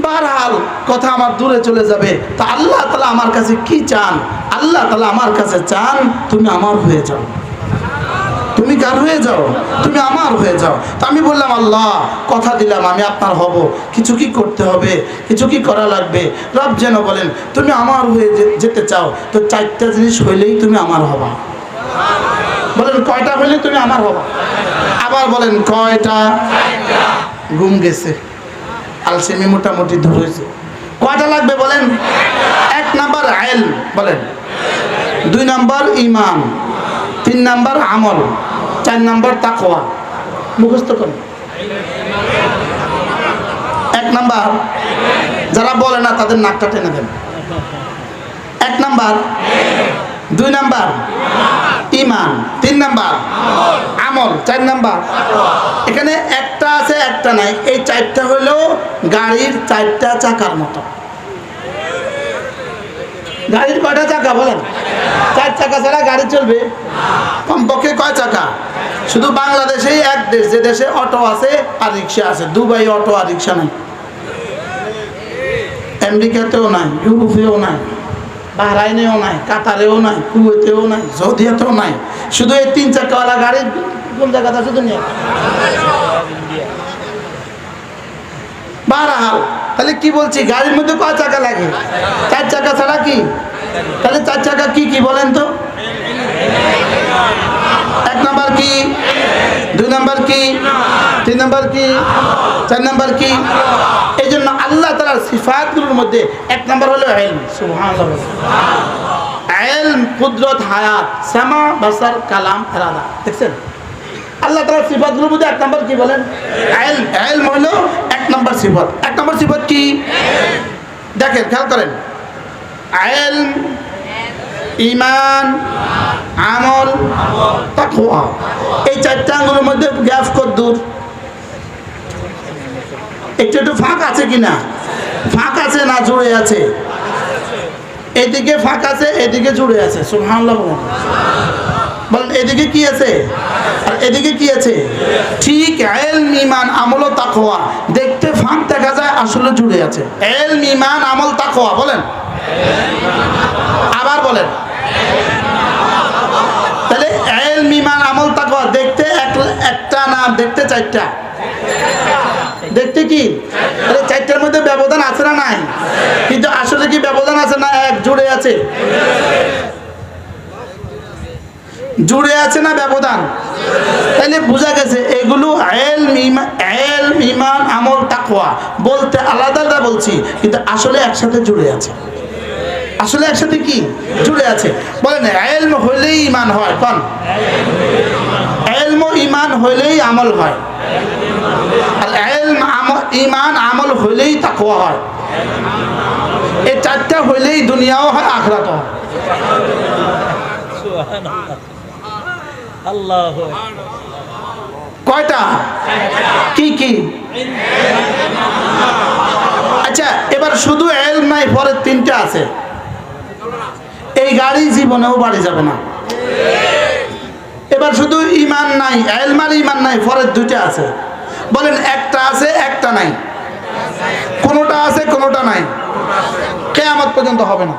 বারহাল কথা আমার দূরে চলে যাবে। তা আল্লাহ তালা আমার কাছে কি চান? আল্লাহ তালা আমার কাছে চান, তুমি আমার হয়ে যাও। তুমি কার হয়ে যাও? তুমি আমার হয়ে যাও। তা আমি বললাম, আল্লাহ, কথা দিলাম, আমি আপনার হব। কিছু কি করতে হবে? কিছু কি করা লাগবে? রব যেন বলেন, তুমি আমার হয়ে যেতে চাও, তো চারটা জিনিস হইলেই তুমি আমার হবা। বলেন, কয়টা হইলে তুমি আমার হবা? আবার বলেন, কয়টা? ঘুম গেছে। আলসেমি মোটামুটি ধরেছে কয়টা লাগবে বলেন? এক নাম্বার আইল, বলেন। দুই নাম্বার ইমান তিন নাম্বার আমল, চার নাম্বার তাকওয়া। মুখস্থ করেন। এক নাম্বার, যারা বলে না তাদের নাকটা টেনে দেন। এক নাম্বার, দুই নাম্বার ইমান তিন নাম্বার আমল, চার নাম্বার। এখানে একটা আছে, একটা নাই। এই চারটা হলো গাড়ির চারটা চাকার মতো। গাড়ির কয়টা চাকা বলেন? চার চাকা ছাড়া গাড়ি চলবে? কমপক্ষে কয় চাকা? শুধু বাংলাদেশেই এক দেশ, যে দেশে অটো আছে আর রিক্সা আছে। দুবাই অটো আর রিক্সা নাই। আমেরিকাতেও নাই, ইউরোপেও নাই, বাহরাইনেও নাই, কাতারেও নাই, কুয়েতেও নাই, সৌদিয়াতেও নাই। শুধু এই তিন চাকাওয়ালা গাড়ি, কোন জায়গাতে শুধু নিয়ে বারহাল। তাহলে কি বলছি, গাড়ির মধ্যে কয় চাকা লাগে? চার চাকা ছাড়া কি? তাহলে চার চাকা কি কি বলেন তো? এক নাম্বার কি? দুই নাম্বার কি? তিন নাম্বার কি? চার নাম্বার কি? এই জন্য আল্লাহ তালার সিফাতগুলোর মধ্যে এক নাম্বার হলো এলম। সুবহানাল্লাহ। এলম, কুদরত, হায়াত, সামা, বাসার, কালাম, এরাদা। দেখছেন? আল্লাহ তালার সিফাতগুলোর মধ্যে এক নাম্বার কি বলেন? এলম এলম হলো এক নাম্বার সিফাত। এক নাম্বার সিফাত কি? দেখেন, খেয়াল করেন। এলম ইমান, আমল, তাকওয়া। এই চারটা আঙ্গুলের মধ্যে গ্যাপ কদ্দুর একটু একটু ফাঁক আছে কিনা? ফাঁক আছে না জুড়ে আছে? এদিকে ফাঁক আছে, এদিকে জুড়ে আছে। সুবহানাল্লাহ বলেন, এদিকে কি আছে? আর এদিকে কি আছে? ঠিক এল ইমান আমল ও তাকওয়া। দেখতে ফাঁক দেখা যায়, আসলে জুড়ে আছে। এল ইমান আমল তাকওয়া, বলেন। আবার বলেন। তাহলে এল ইমান আমল তাকওয়া, দেখতে এক একটা না দেখতে চারটা? দেখতে কি? চারটার মধ্যে ব্যবধান আছে না নাই? কিন্তু আসলে কি ব্যবধান আছে না এক জুড়ে আছে? জুড়ে আছে না ব্যবধান? তাহলে বোঝা গেছে, এগুলো আমল, তাকওয়া। বলতে আলাদা আলাদা বলছি, কিন্তু আসলে একসাথে জুড়ে আছে। আসলে একসাথে কি? জুড়ে আছে। বলেন, এলম হইলেই ইমান হয়, কন? এলম ইমান হইলেই আমল হয়। আর এলম ইমান, আমল হইলেই তাকওয়া হয়। এই চারটা হইলেই দুনিয়াও হয় আখরাত হয়। আল্লাহ কয়টা? কি কি? আচ্ছা এবার শুধু এল নাই, পরের তিনটা আছে। এই গাড়ি জীবনেও বাড়ি যাবে না। এবার শুধু ইমান নাই এলমার ইমান নাই, পরের দুইটা আছে। বলেন, একটা আছে, একটা নাই। কোনোটা আছে, কোনোটা নাই। কেয়ামত পর্যন্ত হবে না।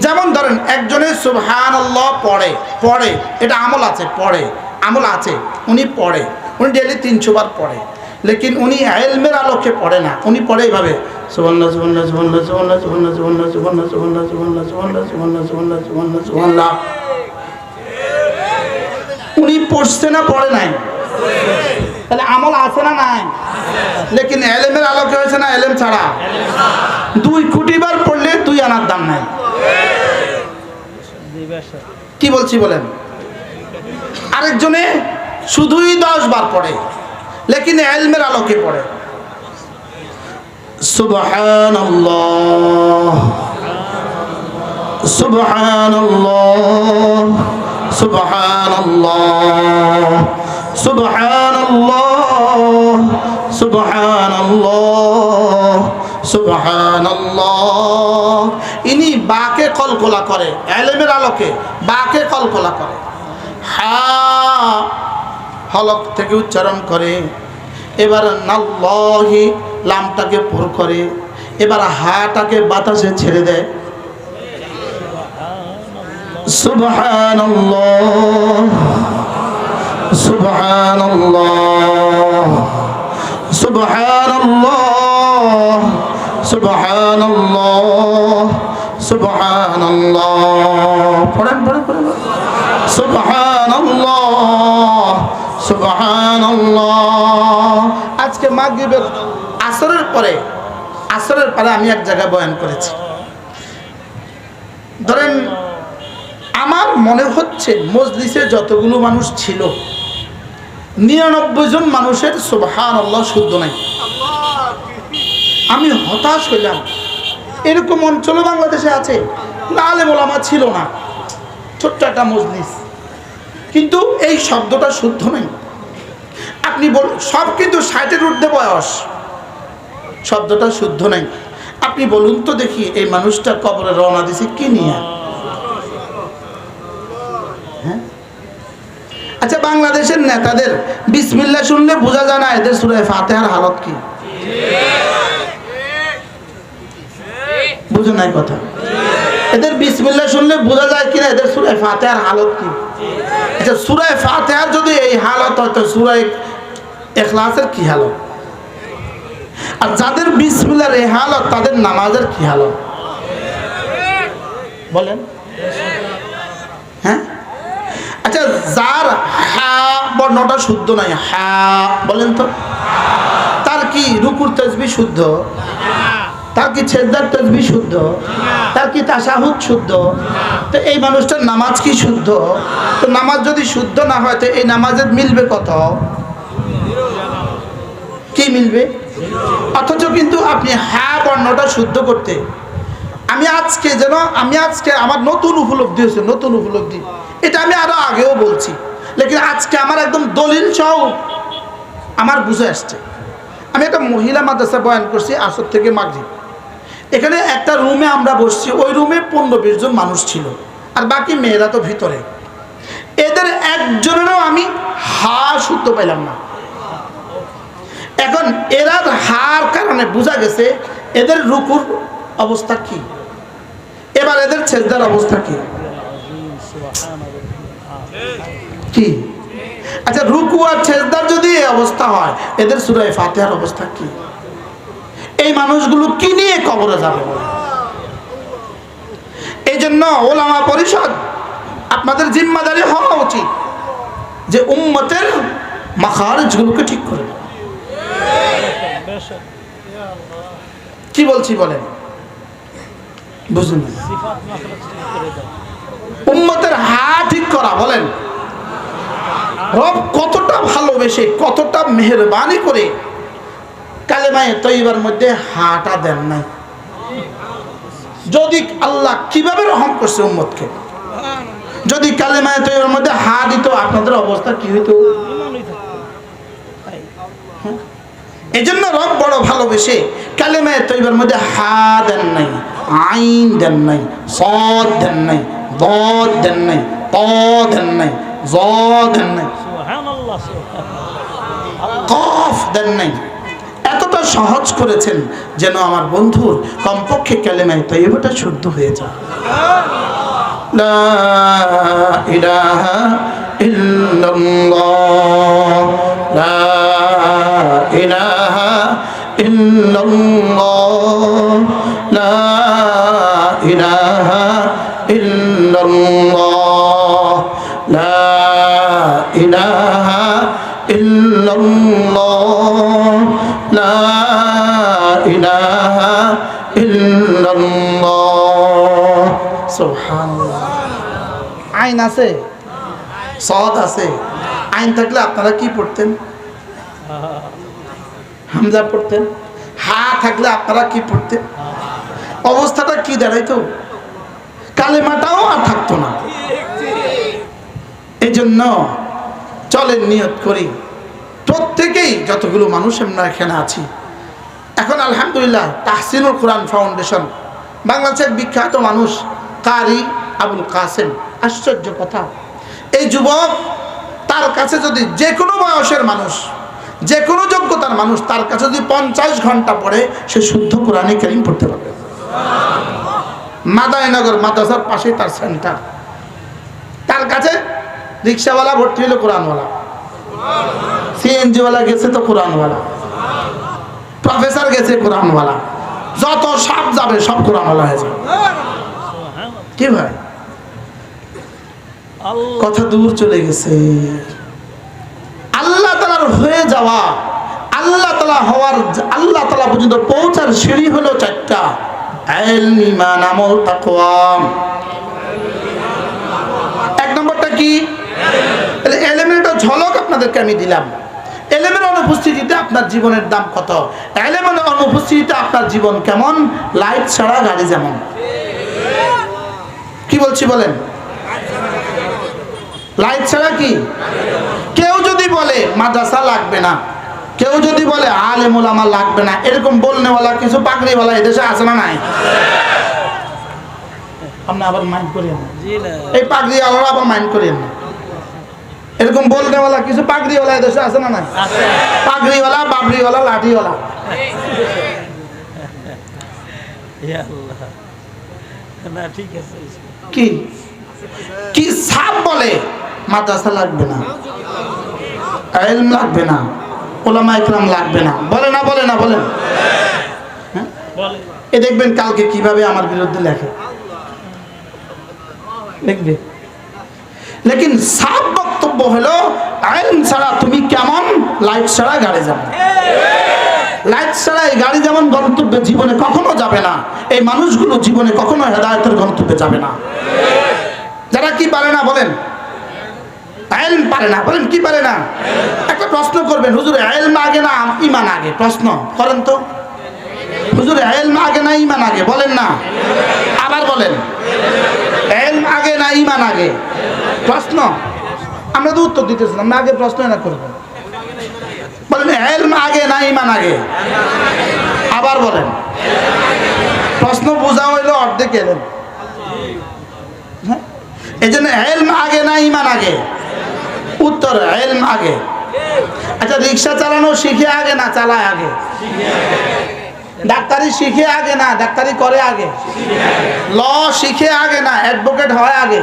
যেমন ধরেন একজনের সুবহান পড়ে পড়ে এটা আমল আছে পড়ে আমল আছে উনি পড়ে উনি ডেলি তিনশো বার পড়ে লেকিন উনি এলমের আলোকে পড়ে না উনি পড়ে এইভাবে উনি পড়ছে না পড়ে নাই তাহলে আমল আছে না নাই লেকিন এলেমের আলোকে হয়েছে না এলেম ছাড়া দুই কোটি বার পড়লে দুই আনার দাম নাই কি বলছি বলেন? আরেকজনে শুধুই দশ বার পড়ে, লেকিন এলমের আলোকে পড়ে। সুবহানাল্লাহ সুবহানাল্লাহ সুবহানাল্লাহ সুবহানাল্লাহ সুবহানাল্লাহ। সুবহানাল্লাহ। ইনি বাকে কলকলা করে, এলেমের আলোকে বাকে কলকলা করে। হা, হলক থেকে উচ্চারণ করে। এবার নাল্লাহি, লামটাকে পুর করে। এবার হাটাকে বাতাসে ছেড়ে দেয়। সুবহানাল্লাহ। সুবহানাল্লাহ। সুবহানাল্লাহ। সুবহানাল্লাহ সুবহানাল্লাহ। পড়েন পড়েন পড়েন। সুবহানাল্লাহ সুবহানাল্লাহ। আজকে আসরের পরে আসরের পরে আমি এক জায়গায় বয়ান করেছি। ধরেন, আমার মনে হচ্ছে মজলিসে যতগুলো মানুষ ছিল, নিরানব্বই জন মানুষের সুবহান শুদ্ধ নাই। আমি হতাশ হইলাম। এরকম অঞ্চলও বাংলাদেশে আছে নালে মোলামা ছিল না। ছোট্ট একটা মজলিস। কিন্তু এই শব্দটা শুদ্ধ নেই। আপনি বল, সব কিন্তু ষাটের ঊর্ধ্বে বয়স। শব্দটা শুদ্ধ নেই। আপনি বলুন তো দেখি, এই মানুষটা কবরে রওনা দিছে কি নিয়ে? হ্যাঁ? আচ্ছা বাংলাদেশের নেতাদের বিসমিল্লা শুনলে বোঝা যায় না, এদের সুরায় ফাতেহার হালত কি? বুঝো নাই কথা। এদের বিসমিল্লা শুনলে বোঝা যায় কিনা, এদের সুরায় ফাতেহার হালত কি? আচ্ছা সুরায় ফাতেহার যদি এই হালত হয়, তো সুরায় এখলাসের কি হালত? আর যাদের বিসমিল্লার এই হালত, তাদের নামাজের কি হালত? বলেন। হ্যাঁ? আচ্ছা যার হা বর্ণটা শুদ্ধ নাই হা, বলেন তো। তার কি? রুকুর তসবি শুদ্ধ? তার কি ছেদার তসবি শুদ্ধ? তার কি তাসাহুদ শুদ্ধ? তো এই মানুষটার নামাজ কি শুদ্ধ? তো নামাজ যদি শুদ্ধ না হয়, তো এই নামাজের মিলবে কত? কি মিলবে? অথচ কিন্তু আপনি হ্যাঁ বর্ণটা শুদ্ধ করতে। আমি আজকে যেন, আমি আজকে আমার নতুন উপলব্ধি হয়েছে, নতুন উপলব্ধি। এটা আমি আরও আগেও বলছি। লেকিন আজকে আমার একদম দলিল সহ আমার বুঝে আসছে। আমি একটা মহিলা মাদ্রাসা বয়ান করছি আসর থেকে মাগরিব। এখানে একটা রুমে আমরা বসছি, ওই রুমে পনেরো বিশ জন মানুষ ছিল, আর বাকি মেয়েরা তো ভিতরে। এদের একজনেরও আমি হা শুদ্ধ পাইলাম না। এখন এরা হার কারণে বোঝা গেছে, এদের রুকুর অবস্থা কি? এবার এদের ছেজদার অবস্থা কি? আচ্ছা রুকু আর ছেজদার যদি অবস্থা হয়, এদের সুরায় ফাতেহার অবস্থা কি? এই মানুষগুলো কি নিয়ে কবরে যাবে? এই জন্য ওলামা পরিষদ, আপনাদের জিম্মাদারি হওয়া উচিত যে উম্মতের মাখারজগুলোকে ঠিক করে। কি বলছি বলেন? বুঝুন। উম্মতের হা ঠিক করা, বলেন। রব কতটা ভালোবেসে, কতটা মেহরবানি করে কালেমায় তৈবার মধ্যে হাটা দেন নাই। যদি আল্লাহ কীভাবে রহম করছে উম্মতকে? যদি কালেমায় তৈবার মধ্যে হা দিত আপনাদের অবস্থা কি হইতো? এই জন্য রব বড় ভালোবেসে কালেমায় তৈবার মধ্যে হা দেন নাই আইন দেন নাই সদ দেন নাই দদ দেন নাই ত দেন নাই জ দেন নাই কফ দেন নাই। এতটা সহজ করেছেন যেন আমার বন্ধুর কমপক্ষে কালেমায় তৈবাটা শুদ্ধ হয়ে যায়। লা আইন আছে? সদ আছে। আইন থাকলে আপনারা কি পড়তেন? হামজা পড়তেন? হা থাকলে আপনারা কি পড়তেন? অবস্থাটা কি দাঁড়াইতো? কালেমাটাও আর থাকতো না। এই জন্য চলেন নিয়ত করি। প্রত্যেকেই যতগুলো মানুষ আমরা এখানে আছি। এখন আলহামদুলিল্লাহ তাহসিনুল কোরআন ফাউন্ডেশন, বাংলাদেশের বিখ্যাত মানুষ কারি আবুল কাসেম। আশ্চর্য কথা। এই যুবক তার কাছে যদি যে কোনো বয়সের মানুষ যে কোনো যোগ্যতার মানুষ তার কাছে যদি পঞ্চাশ ঘণ্টা পড়ে, সে শুদ্ধ কোরআনে কারিম পড়তে পারবে। মাদায়নগর মাদ্রাসার পাশেই তার সেন্টার তার কাছে রিক্সাওয়ালা ভর্তি হলো কোরআনওয়ালা। সিএনজিওয়ালা গেছে তো কোরআনওয়ালা। প্রফেসর গেছে কোরআনওয়ালা। যত সব যাবে, সব কোরআনওয়ালা হয়ে যাবে। কি ভাই? কথা দূর চলে গেছে। আল্লাহ তালার হয়ে যাওয়া, আল্লাহ তালা হওয়ার, আল্লাহ তালা পর্যন্ত পৌঁছার সিঁড়ি হলো চারটা। এক নম্বরটা কি? ঝলক আপনাদেরকে আমি দিলাম। অনুপস্থিতিতে আপনার জীবনের দাম কত? অনুপস্থিতিতে আপনার জীবন কেমন? লাইট ছাড়া গাড়ি যেমন। কি বলছি বলেন? লাইট ছাড়া কি? কেউ যদি বলে মাদ্রাসা লাগবে না। কেউ যদি বলে আলেমুল আমার লাগবে না। এরকম বলনেওয়ালা কিছু পাগড়িওয়ালা এদেশে আছে না নাই? আপনি আবার মাইন্ড করিয়েন এই পাগড়িওয়ালারা আবার মাইন্ড করিয়েন এরকম বলনেওয়ালা কিছু পাগড়িওয়ালা এদেশে আছে না নাই? পাগড়িওয়ালা বাবরিওয়ালা লাঠিওয়ালা। না ঠিক আছে। কি? কি সাপ বলে? মাদ্রাসা লাগবে না। এলম লাগবে না। ওলামা ইকরাম লাগবে না। বলে না বলে না বলেন হ্যাঁ? এ দেখবেন কালকে কীভাবে আমার বিরুদ্ধে লেখে। দেখবে? লেকিন সাফ বক্তব্য হলো আইন ছাড়া তুমি কেমন, লাইট ছাড়া গাড়ি যাবে। লাইট ছাড়া এই গাড়ি যেমন গন্তব্যে জীবনে কখনো যাবে না, এই মানুষগুলো জীবনে কখনো হেদায়তের গন্তব্যে যাবে না। যারা কি পারে না বলেন? পারে না, বলেন কি পারে না? একটা প্রশ্ন করবেন আগে না ইমান আগে? প্রশ্ন, করেন তো। আগে না ইমান আগে? বলেন না। আবার বলেন। আগে না ইমান আগে? প্রশ্ন। আমরা তো উত্তর দিতেছিলাম আগে প্রশ্ন না করবেন। বলেন এলম আগে, না ইমান আগে। আবার বলেন। প্রশ্ন বোঝা হইল অর্ধেক এলেন হ্যাঁ? এই জন্য এলম আগে, না ইমান আগে। উত্তর এলম আগে। আচ্ছা রিক্সা চালানো শিখে আগে না চালায় আগে? ডাক্তারি শিখে আগে না, ডাক্তারি করে আগে? ল শিখে আগে না অ্যাডভোকেট হয় আগে?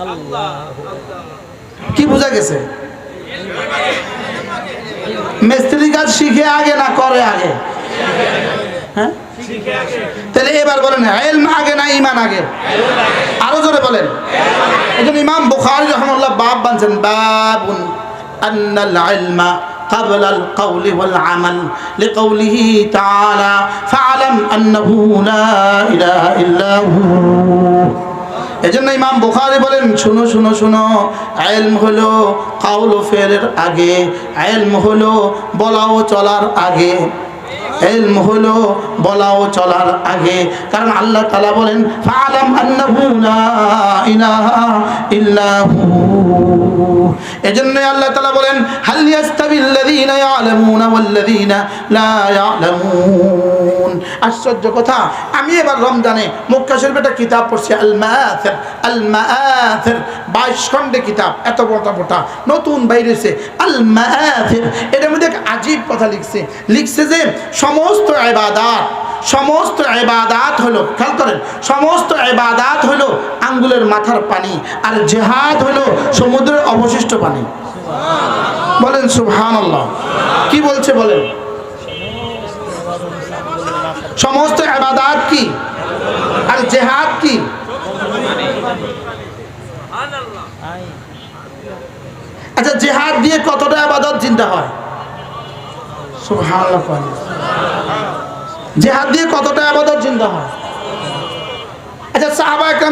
আল্লাহ। কি বোঝা গেছে মিস্ত্রি কাজ শিখে আগে না করে আগে হ্যাঁ তাহলে এবার বলেন এলম আগে না ইমান আগে আরো জোরে বলেন একজন ইমাম বুখারী রহমাল্লাহ বাব বানছেন বাবুন আন্নাল ইলমা قبل القول والعمل لقوله تعالى فاعلم أنه لا إله إلا هو এজন্য ইমাম বোখারে বলেন, শুনো শুনো শুনো, আইলম হলো কাউল ফেরের আগে, আইলম হলো বলাও চলার আগে। এলম হলো বলা ও চলার আগে। কারণ আল্লাহ তালা বলেন আশ্চর্য কথা, আমি এবার রমজানে মক্কা শরীফে কিতাব পড়ছি 22 খণ্ডে কিতাব, এত বড় মোটা, নতুন বাইরেছে আল মাআথির এটার মধ্যে আজীব কথা লিখছে লিখছে যে সমস্ত ইবাদাত সমস্ত ইবাদাত হলো, খেয়াল করেন, সমস্ত ইবাদাত হলো আঙ্গুলের মাথার পানি আর জেহাদ হলো সমুদ্রের অবশিষ্ট পানি। বলেন, সুবহানাল্লাহ। কি বলছে, বলেন? সমস্ত ইবাদাত কি? আর জেহাদ কি? আচ্ছা জেহাদ দিয়ে কতটা আবাদত চিন্তা হয়। জেহাদ দিয়ে কতটা হয়? আচ্ছা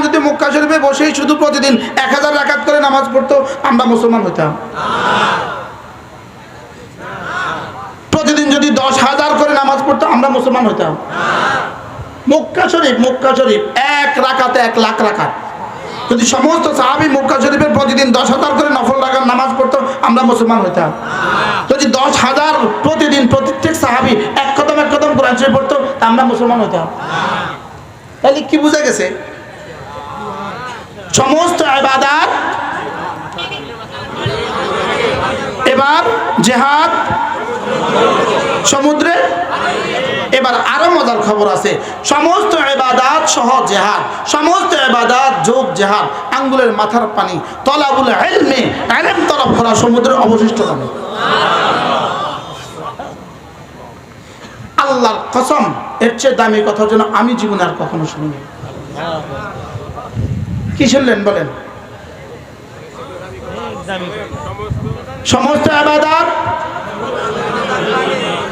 যদি মক্কা শরীফে বসেই শুধু প্রতিদিন এক হাজার করে নামাজ পড়তো, আমরা মুসলমান প্রতিদিন যদি দশ হাজার করে নামাজ পড়তো, আমরা মুসলমান হতাম মুক্কা শরীফ মুক্কা শরীফ, এক রাকাতে এক লাখ রাকাত। যদি সমস্ত সাহাবি মক্কা শরীফের প্রতিদিন দশ হাজার করে নফল রাখার নামাজ পড়তো, আমরা মুসলমান হইতাম। যদি দশ হাজার প্রতিদিন প্রত্যেক সাহাবি এক কদম এক কদম কোরআন শরীফ পড়তো, তা আমরা মুসলমান হইতাম। তাহলে কি বুঝা গেছে? সমস্ত ইবাদাত, এবার জেহাদ সমুদ্রে। এবার আরও মজার খবর আছে। সমস্ত এবাদাত সহ জেহাদ, সমস্ত এবাদাত যোগ জেহাদ, আঙ্গুলের মাথার পানি, তলাবুল এলমে এলেম তরফ করা সমুদ্রের অবশিষ্ট পানি আল্লাহর কসম, এর চেয়ে দামি কথা যেন আমি জীবনে আর কখনো শুনিনি। কি শুনলেন বলেন? সমস্ত আবাদাত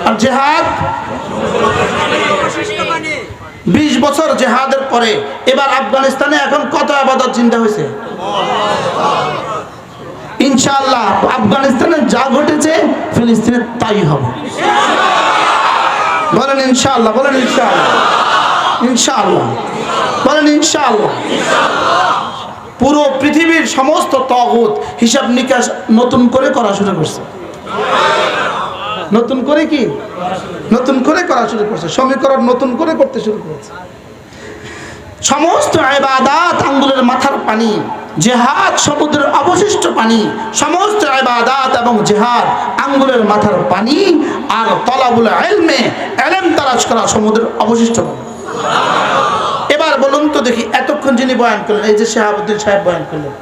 আর জেহাদ? বিশ বছর জেহাদের পরে এবার আফগানিস্তানে এখন কত আবাদত চিন্তা হয়েছে? ইনশাআল্লাহ, আফগানিস্তানে যা ঘটেছে, ফিলিস্তিনে তাই হবে। বলেন ইনশাআল্লাহ বলেন ইনশাআল্লাহ। ইনশাআল্লাহ, বলেন ইনশাআল্লাহ। পুরো পৃথিবীর সমস্ত তগুত হিসাব নিকাশ নতুন করে করা শুরু করছে। নতুন করে কি? নতুন করে করা শুরু করছে। সমীকরণ নতুন করে করতে শুরু করেছে। সমস্ত ইবাদাত আঙ্গুলের মাথার পানি, জেহাদ সমুদ্রের অবশিষ্ট পানি, সমস্ত ইবাদাত এবং জেহাদ আঙ্গুলের মাথার পানি আর তলাবুল এলমে এলেম তারাজ করা সমুদ্রের অবশিষ্ট পানি। এবার বলুন তো দেখি এতক্ষণ যিনি বয়ান করলেন, এই যে শাহাবুদ্দিন সাহেব বয়ান করলেন,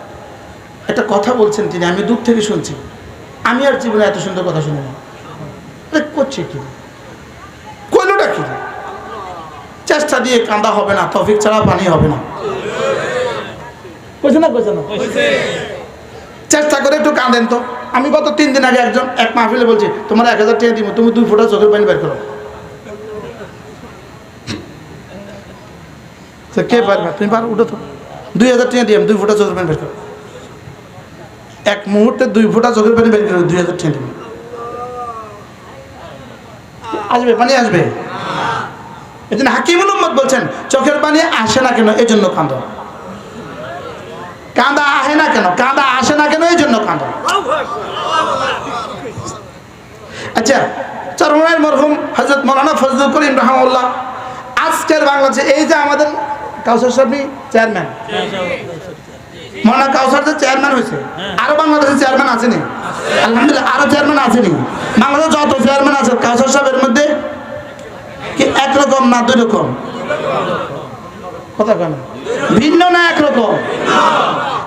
একটা কথা বলছেন তিনি, আমি দূর থেকে শুনছি। আমি আর জীবনে এত সুন্দর কথা শুনি না। আরে করছে কি? কইলটা কি? চেষ্টা দিয়ে কান্দা হবে না তফিক ছাড়া পানি হবে না। কইছে না কইছে না? চেষ্টা করে একটু কাঁদেন তো। আমি গত তিন দিন আগে একজন এক মাহফিলে বলছি তোমার এক হাজার টাকা দিব তুমি দুই ফোঁটা চোখের পানি বের করো। কে পারবে? তুমি পারো উঠো তো। দুই হাজার টাকা দিয়ে দুই ফোঁটা চোখের পানি বের করো। এক মুহূর্তে দুই ফোঁটা চোখের পানি বের করো দুই হাজার টাকা দিবে আসবে পানি আসবে। এই জন্য হাকিমুল উম্মদ বলছেন চোখের পানি আসে না কেন? এই জন্য কাঁদ। কাঁদা আসে না কেন? কাঁদা আসে না কেন? এই জন্য কাঁদ। আচ্ছা চরমায়ের মরহুম হজরত মৌলানা ফজলুল করিম রহমাল্লাহ আজকের বাংলাদেশে এই যে আমাদের কাউসার সাহেবই চেয়ারম্যান। মৌলানা কাউসার চেয়ারম্যান হয়েছে আরও বাংলাদেশের চেয়ারম্যান আছে আসেনি আলহামদুলিল্লাহ, আরও চেয়ারম্যান আসেনি বাংলাদেশে যত চেয়ারম্যান আছে কাউসার সাহেবের মধ্যে কি একরকম না দুই রকম কথা কেন ভিন্ন না একরকম?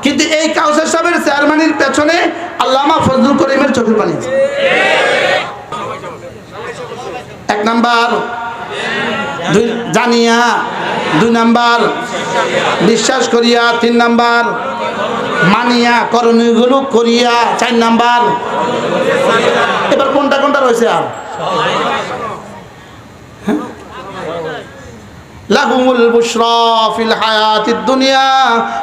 কিন্তু এই কাউসার সাহেবের চেয়ারম্যানের পেছনে আল্লামা ফজলুল করিমের চোখের পানি এক নাম্বার জানিয়া দুই নাম্বার বিশ্বাস করিয়া তিন নাম্বার, মানিয়া করণীয়গুলো করিয়া চার নাম্বার। এবার কোনটা কোনটা রয়েছে আর? লাহুমুল বুশরা ফিল হায়াতিদ দুনিয়া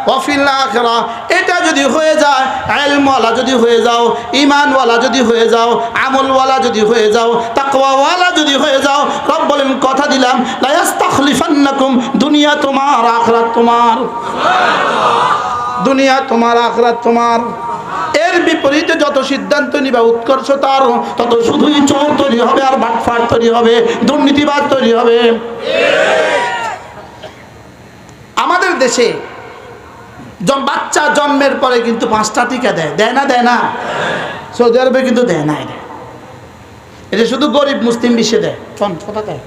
ওয়া ফিল আখিরা। এটা যদি হয়ে যায়, ইলমওয়ালা যদি হয়ে যাও, ঈমানওয়ালা যদি হয়ে যাও, আমলওয়ালা যদি হয়ে যাও, তাকওয়াওয়ালা যদি হয়ে যাও রব বলেন কথা দিলাম লা ইস্তাখলিফান্নাকুম দুনিয়া তোমার, আখিরাত তোমার। দুনিয়া তোমার, আখরাত তোমার। এর বিপরীতে যত সিদ্ধান্ত নিবা, উৎকর্ষ তার, তত শুধুই চোর তৈরি হবে আর বাটফাট তৈরি হবে দুর্নীতিবাদ তৈরি হবে। আমাদের দেশে বাচ্চা জন্মের পরে কিন্তু পাঁচটা টিকা দেয়। দেয় না দেয় না। সৌদি আরবে কিন্তু দেয় না এটা শুধু গরিব মুসলিম বিশ্বে দেয়। কোন, কথা দেয়?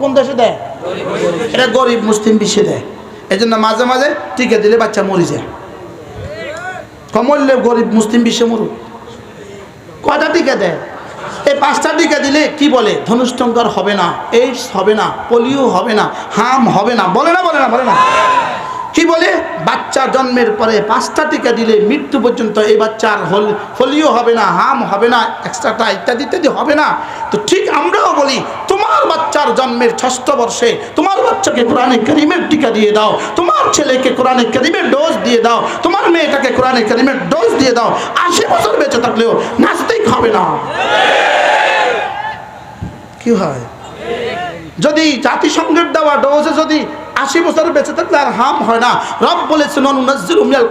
কোন দেশে দেয়? এটা গরিব মুসলিম বিশ্বে দেয়। এই জন্য মাঝে মাঝে টিকা দিলে বাচ্চা মরে যায়। কমললে গরিব মুসলিম বিশ্বে মরুক। কয়টা টিকা দেয়? পাঁচটা টিকা দিলে কি বলে? ধনুষ্টঙ্কর হবে না এইডস হবে না পোলিও হবে না, হাম হবে না। বলে না বলে না বলে না। কি বলে? বাচ্চা জন্মের পরে পাঁচটা টিকা দিলে মৃত্যু পর্যন্ত এই বাচ্চার হল পোলিও হবে না, হাম হবে না এক্সট্রাটা ইত্যাদি ইত্যাদি হবে না। তো ঠিক আমরাও বলি, তোমার বাচ্চার জন্মের ষষ্ঠ বর্ষে তোমার বাচ্চাকে কোরআনে করিমের টিকা দিয়ে দাও, তোমার ছেলেকে কোরআনে করিমের ডোজ দিয়ে দাও, তোমার মেয়েটাকে কোরআনে করিমের ডোজ দিয়ে দাও। আশি বছর বেঁচে থাকলেও নাস্তিক হবে না। কি হয়? যদি জাতিসংঘের দেওয়া ডোজে যদি আশি বছর বেঁচে থাকলে আর হাম হয় না। রব বলেছেন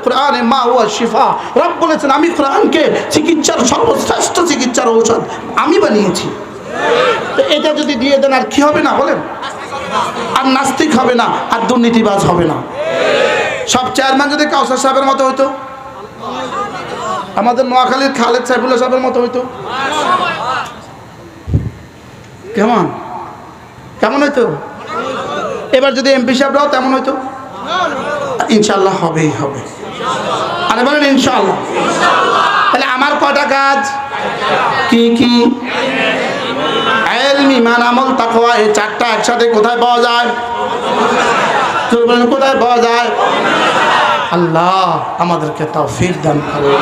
কোরআনে মা হুয়া শিফা। রব বলেছেন, আমি কোরআনকে চিকিৎসার সর্বশ্রেষ্ঠ চিকিৎসার ঔষধ আমি বানিয়েছি। তো এটা যদি দিয়ে দেন, আর কি হবে না বলেন? আর নাস্তিক হবে না, আর দুর্নীতিবাজ হবে না। সব চেয়ারম্যান যদি কাউসার সাহেবের মতো হতো আমাদের নোয়াখালীর খালেদ সাইফুল্লাহ সাহেবের মতো হইতো? কেমন? কেমন হইতো? এবার যদি এমপি সাহেবরাও তেমন হইতো? ইনশাল্লাহ হবেই, হবে। আরে বলেন ইনশাল্লাহ তাহলে আমার কটা কাজ? কি কি? আমল এই চারটা একসাথে কোথায় পাওয়া যায়? কোথায় পাওয়া যায়? আল্লাহ আমাদেরকে তৌফিক দান করুন।